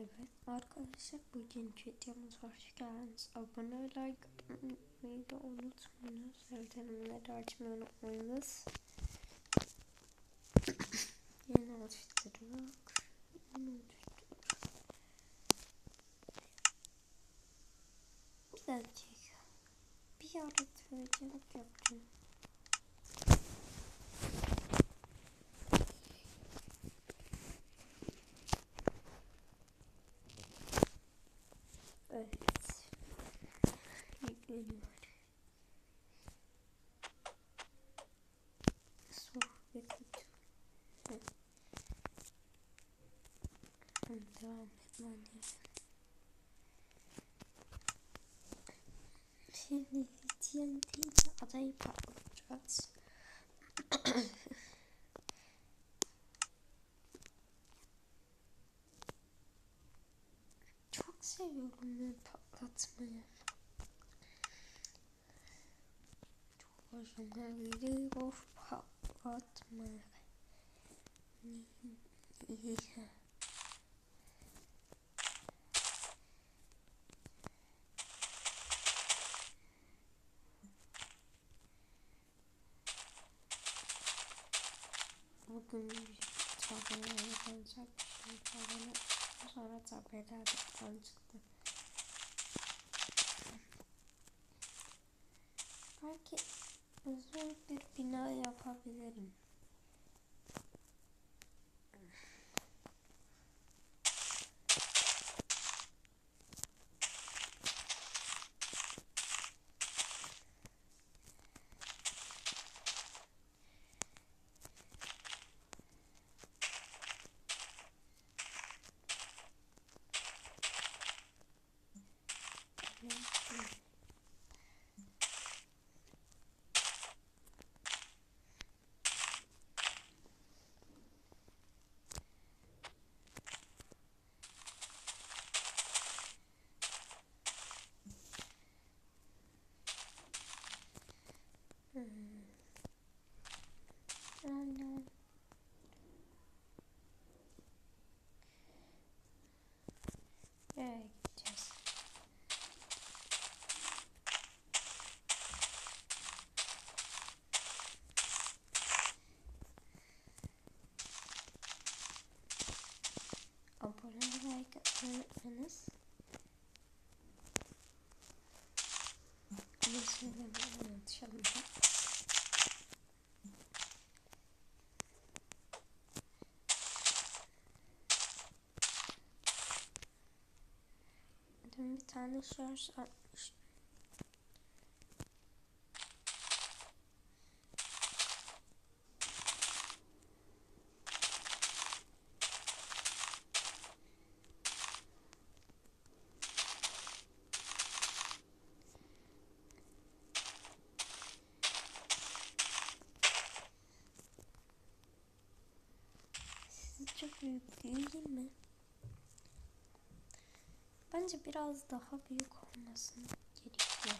Evet arkadaşlar bugünkü videomuza hoş geldiniz. Abone like atmayı da unutmayınız. Bildirimleri açmayı unutmayınız. Yeni oluşturduk. Yeni oluşturduk. Bir dakika. Bir yaratıcılık yapacağım. Evet. Yükleniyor. Sohbet ediyor. Evet. Tamam, Devam etmem lazım. Şimdi TNT adayı patlatacağız. Çok seviyorum ben patlatmayı. Çok hoşuma gidiyor patlatmak. Bugün tabelaya benzer bir şey tabela sonra tabela çıktı. Belki uzun bir bina yapabilirim. Hmm. Aynen. Nereye gideceğiz? Abone ve like atmayı unutmayınız. Ama söylemeyi unutacağım. Dün bir tane şarj. Sizi çok büyük değil mi? Bence biraz daha büyük olması gerekiyor.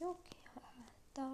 Yok ya.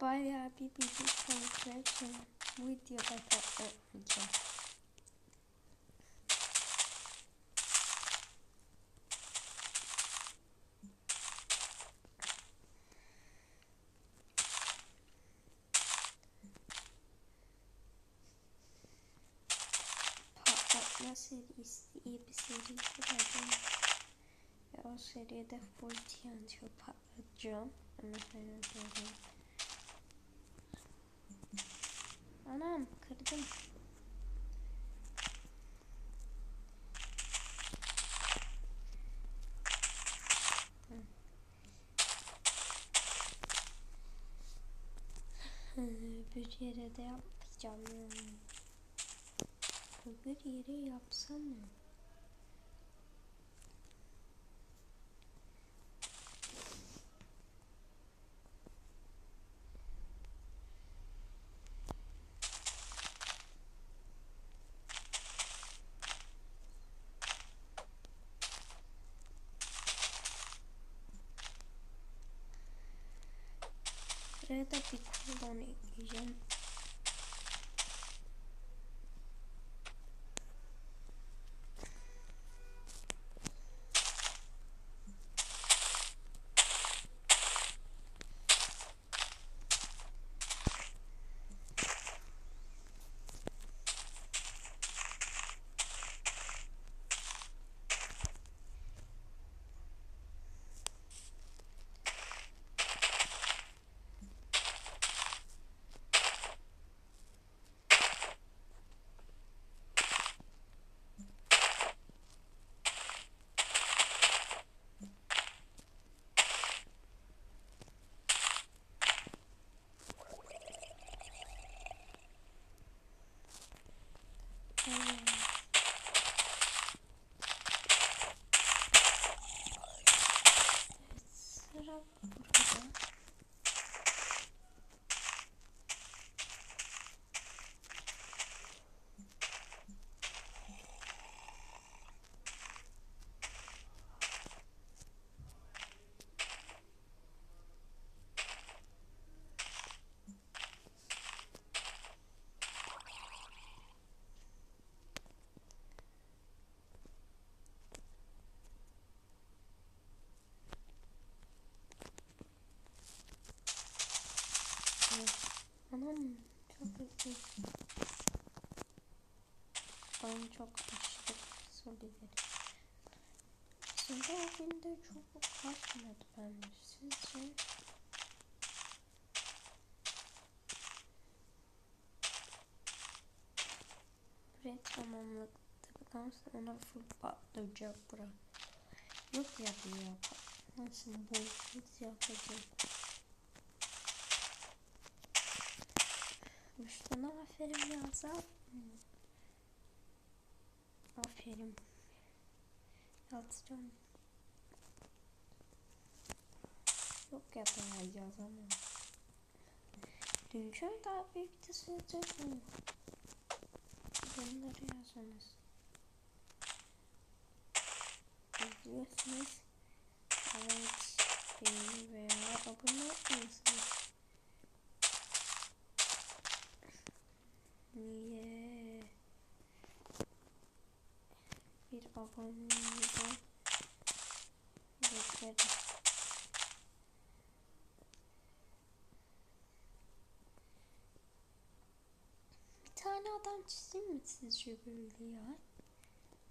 geniş yapmayacağım. Evet. Anam, özür dilerim. Bu bayağı bir bilgi kanıtlar için bu videoda patlatmayacağım. Patlatma serisi iyi bir seri. Ve o seride full TNT patlatacağım. Anam kırdım. bir yere de yapacağım. Öbür yere yapsam mı? Buraya da bir kolon ekleyeceğim. Hmm. favor. Anam çok hızlı. Oyun çok aşırı kısa bir Aslında o günde çok kasmadı bence. Sizce? Burayı tamamladıktan sonra full patlayacak bura. Yok ya bu ya. Nasıl bol yapacağım. Müştana aferin ya Azap. Aferin. Yazacağım. Yok yapamayacağız ama. Dünkü daha büyük de mı? Bunları yazınız. İzliyorsunuz. Evet. Beğeni veya abone olmuyorsunuz. Niye? Bir abone de bekleriz. Bir tane adam çizeyim mi sizce böyle ya?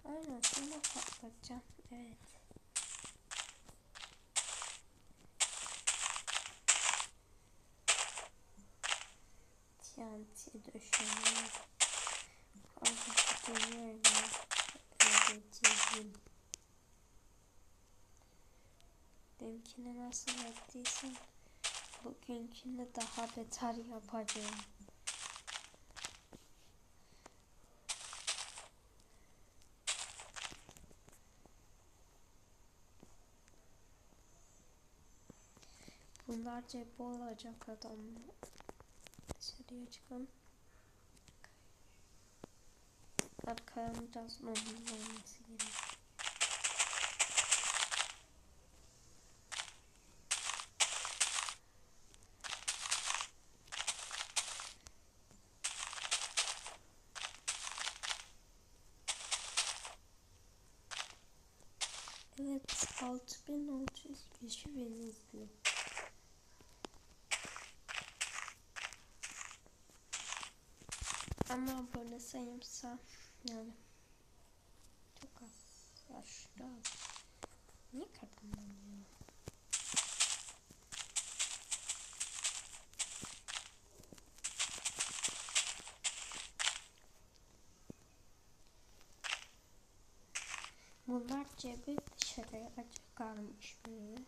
Aynen şunu patlatacağım. Evet. TNT döşemeyi yerine öğreteceğim. Benimkini nasıl yaptıysam bugünkünü daha beter yapacağım. Bunlar cephe olacak adam. Dışarıya çıkalım. Arkaya biraz nomuz olması gerek. Evet 6600 kişi beni izliyor. Ama abone sayımsa yani çok az. Az. Niye kırdım ben ya? Bunlar cebi dışarıya açık kalmış böyle.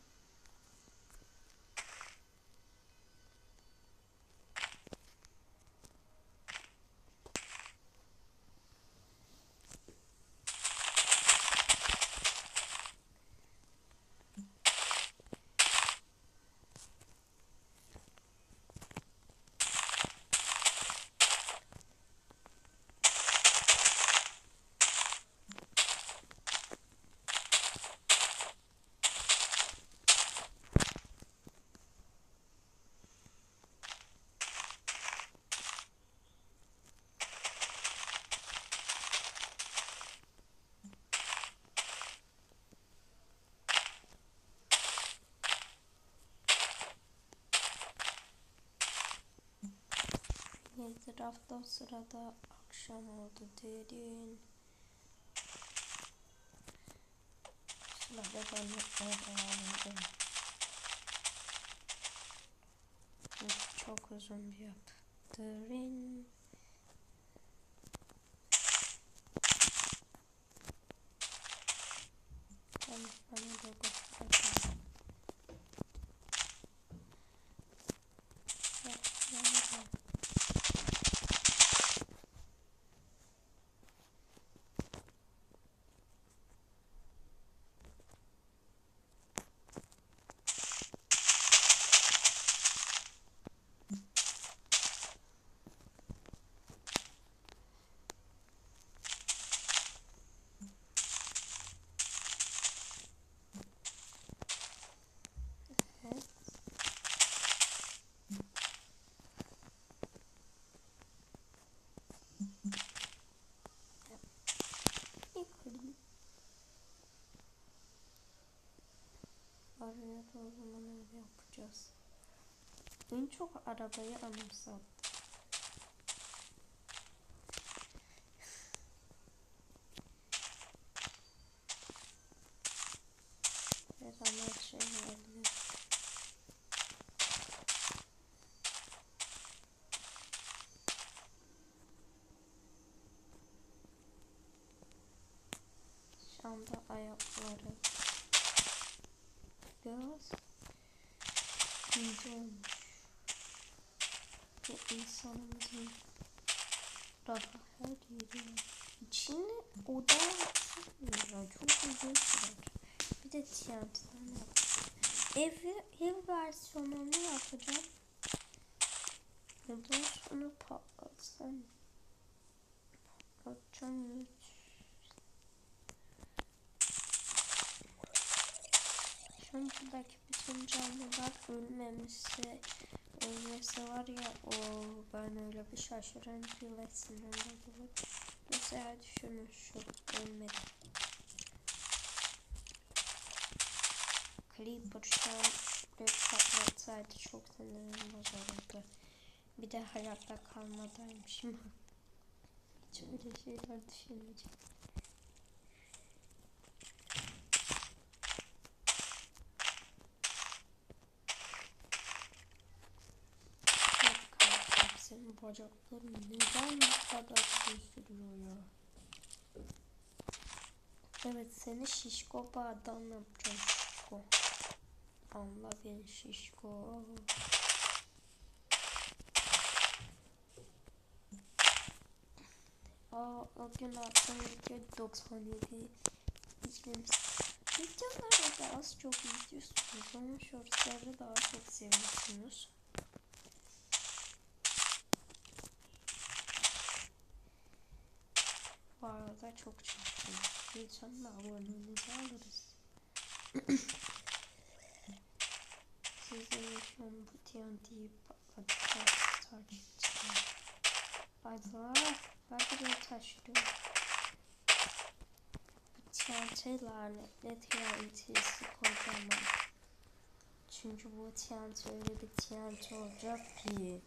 Etrafta sırada akşam oldu derin. Sırada ben öğrendim. Çok uzun bir yaptırın. Ben bana da göstereceğim. Ya, ya, ya. Evet. Yıkıldım. Öyle yapacağız. En çok arabayı anımsattı. Ve bana şey oldu. Şu anda ayakları biraz ince olmuş. Bu insanımızın rahat yeri var. İçine oda. Çok uzun sürer. Bir de TNT'den yapacağım. Ev, ev versiyonunu yapacağım. Ondan sonra patlatsam. Patlatacağım. an buradaki bütün canlılar ölmemişse ölmesi var ya o ben öyle bir şaşıran filesinden dolayı. Mesela düşünün şu ölmedi. Creeper şu an bir patlatsaydı çok sinirim bozulurdu. Bir de hayatta kalmadaymışım. Hiç öyle şeyler düşünmeyeceğim. Yok bacakların neden bu kadar gösteriyor ya? Evet seni şişko bağdan yapacağım şişko. Anla beni şişko. Aa, o gün attığım video 97 izlemiş. Videolarda da az çok izliyorsunuz ama shortsları daha çok seviyorsunuz. Arada çok çabuk. Lütfen abonenizi alırız. Sizin şu bu TNT'yi patlatacağız. Takipçiler. Allah. Ben buraya taşıyorum. Bu TNT lanetli TNT'si kocaman. Çünkü bu TNT öyle bir TNT olacak ki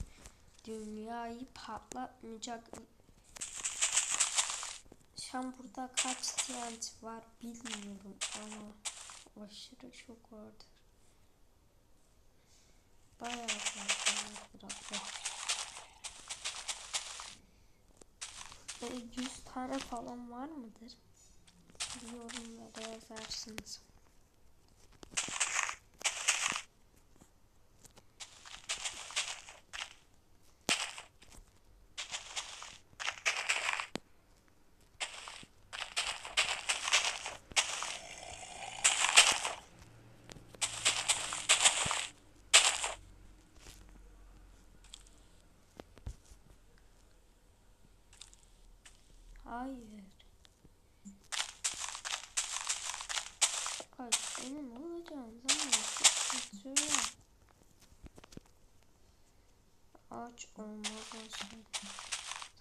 dünyayı patlatmayacak an burada kaç TNT var bilmiyorum ama aşırı çok vardır. Bayağı fazla. Böyle 100 tane falan var mıdır? Yorumlara yazarsınız.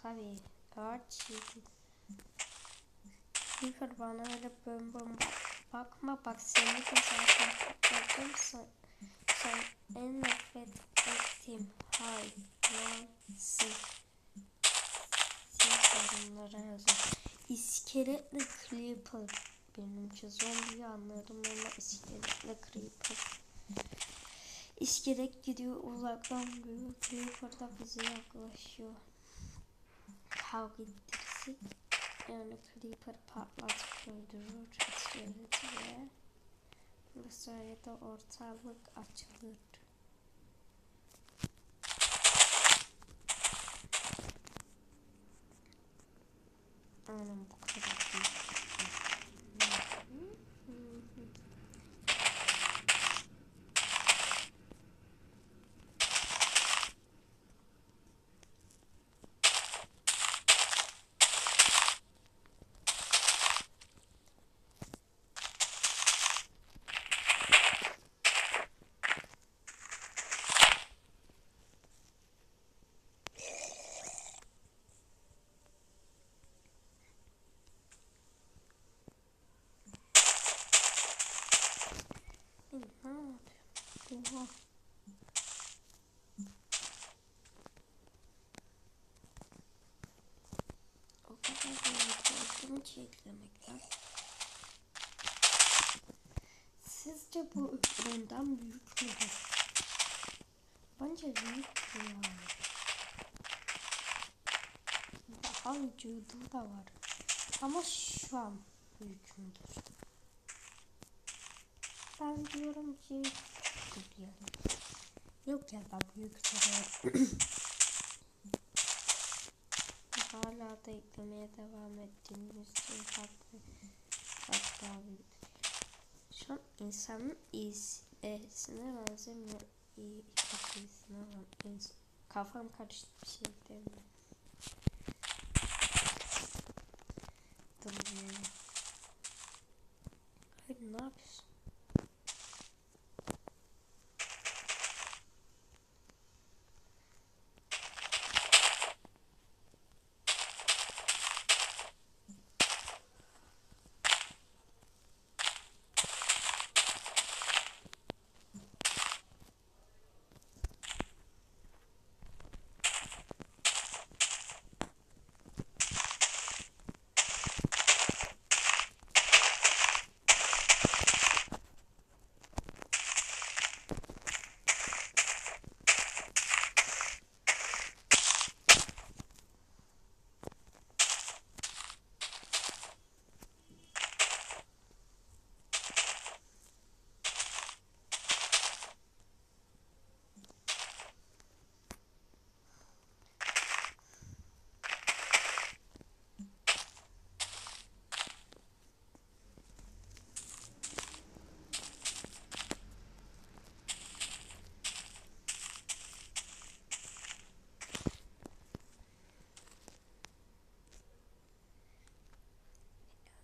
Tabii ağaç yedi. Creeper bana öyle bön bön bakma bak seni de topladım sen, sen en nefret ettiğim hayvansın. Yorumlara yazın. İskeletli Creeper. Benimki zombiyi anladım ama iskeletli Creeper. İskelet gidiyor uzaktan görüyor. Creeper da bize yaklaşıyor. Kavga ettirsin. Yani Creeper patlatıp öldürür iskeleti ve bu sayede ortalık açılır. Aynen bu kadar Ne yapıyor? Oha. O kadar da yardım çeklemekten. Sizce bu öğrenden büyük müdür? Bence büyük yani. Daha vücudu da var. Ama şu an büyük müdür? Ben diyorum ki küçüktür yani. Yok ya da büyüktür. Hala da eklemeye devam ettiğimiz için farklı hatta büyük. Şu an insanın iyisine benzemiyor. İyi iyisine benzemiyor. Kafam karıştı bir şey demiyorum. Dur. Hayır ne yapıyorsun?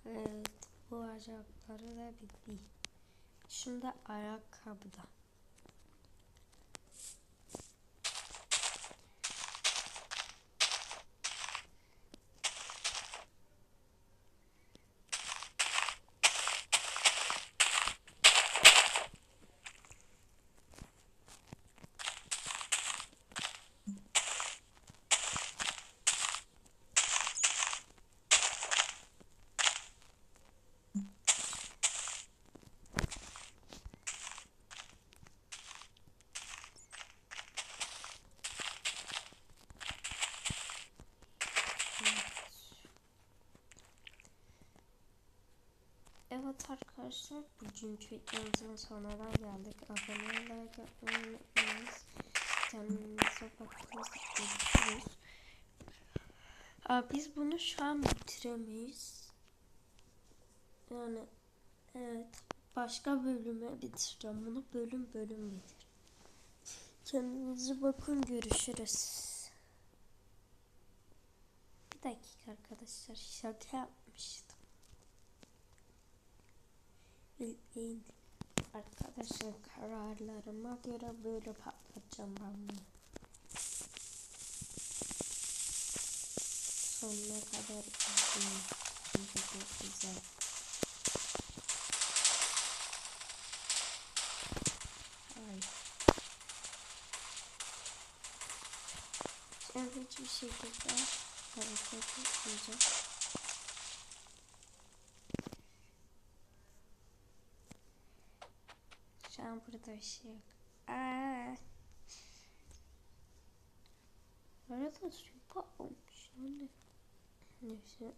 Evet, bu bacakları da bitti. Şimdi ayakkabıda. Evet arkadaşlar bugünkü videomuzun sonuna geldik. Abone like yapmayı unutmayınız. Kendinize bakın. Görüşürüz. Biz bunu şu an bitiremeyiz. Yani evet başka bölüme bitireceğim. Bunu bölüm bölüm bitir. Kendinize bakın görüşürüz. Bir dakika arkadaşlar şaka yapmıştım. Bilmeyin. Arkadaşlar kararlarıma göre böyle patlatacağım ben bunu. Sonuna kadar izleyin. Çünkü çok güzel. Ay. Şimdi hiçbir şekilde hareket etmeyeceğim. Şu an burada şey yok. Aa. Arada patlamış. Yani. Neyse.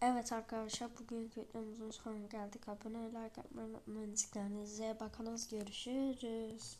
Evet arkadaşlar bugünkü videomuzun sonuna geldik. Abone like yapmayı unutmayın. Kendinize bakınız. Görüşürüz.